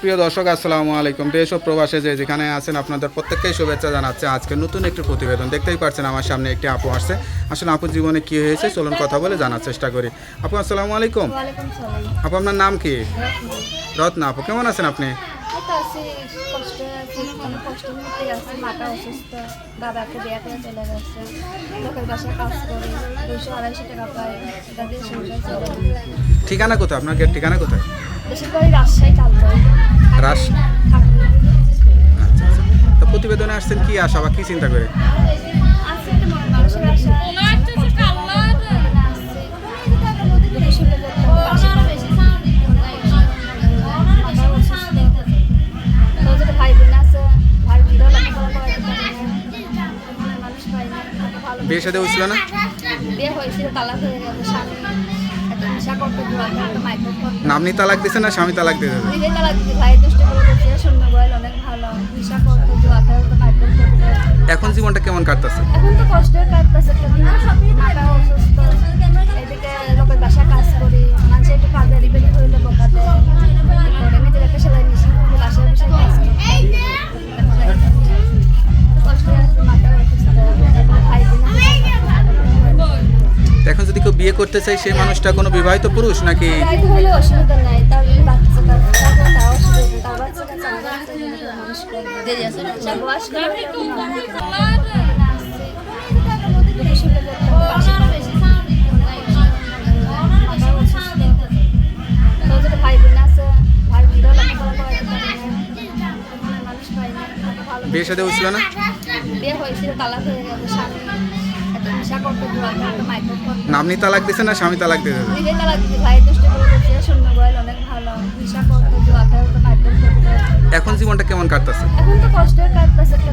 প্রিয় দর্শক আসসালামু আলাইকুম। দেশ ও প্রবাসে যে যেখানে আছেন আপনাদের প্রত্যেককেই শুভেচ্ছা জানাচ্ছে। আজকে নতুন একটি প্রতিবেদন। দেখতেই পাচ্ছেন আমার সামনে একটি আপু আসছে। আসলে আপুর জীবনে কি হয়েছে চলুন কথা বলে জানার চেষ্টা করি। আপু আসসালামু আলাইকুম। আপু আপনার নাম কি? রত্না আপু কেমন আছেন আপনি? মানে ঠিকানা কোথায়? আপনার ঠিকানা কোথায়? দেশের বাড়ি রাজশাহী কালবাই রাস- আচ্ছা আচ্ছা তো প্রতিবেদনে আসছেন কি আশা বা কি চিন্তা করে? বিয়ে সাথে হয়েছিল না? বিয়ে হয়েছিল তালাক হয়ে গেছে স্বামী। নামনি তালাক দিছে না স্বামী তালাক দিয়ে দেবে এখন জীবনটা কেমন কাটতেছে? এখন তো কষ্টের কাজ লেখাপড়া করাতে পারে না মানুষ পায় না। তাকে ভালো বিয়ে সাথে হয়েছিল না? বিয়ে হয়েছিল তালাক হয়ে গেছে স্বামী নামনি তালাক দিছে না স্বামী তালাক দিতে এখন জীবনটা কেমন কাটতেছে? এখন তো কষ্টের পাচ্ছে একটা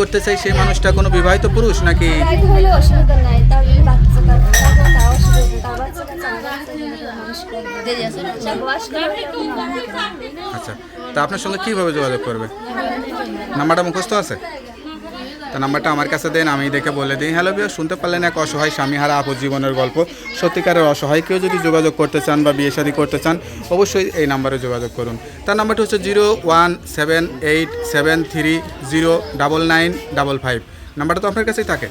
করতে চাই সেই মানুষটা কোনো বিবাহিত পুরুষ নাকি? আচ্ছা তা আপনার সঙ্গে কীভাবে যোগাযোগ করবে? নাম্বারটা মুখস্থ আছে? তা নাম্বারটা আমার কাছে দেন, আমি দেখে বলে দিই। হ্যালো বিয়া শুনতে পারলেন এক অসহায় স্বামীহারা আপদ জীবনের গল্প। সত্যিকারের অসহায়, কেউ যদি যোগাযোগ করতে চান বা বিয়ে শাদী করতে চান, অবশ্যই এই নাম্বারে যোগাযোগ করুন। তার নাম্বারটা হচ্ছে zero one seven eight seven three zero double nine double five. নাম্বারটা তো আপনার কাছেই থাকে।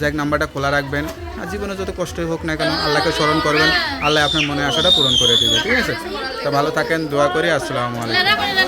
যাক, নাম্বারটা খোলা রাখবেন। আর জীবনে যত কষ্টই হোক না কেন, আল্লাহকে স্মরণ করবেন। আল্লাহ আপনার মনে আশাটা পূরণ করে দেবে, ঠিক আছে? তা ভালো থাকেন, দোয়া করি, আসসালামু আলাইকুম।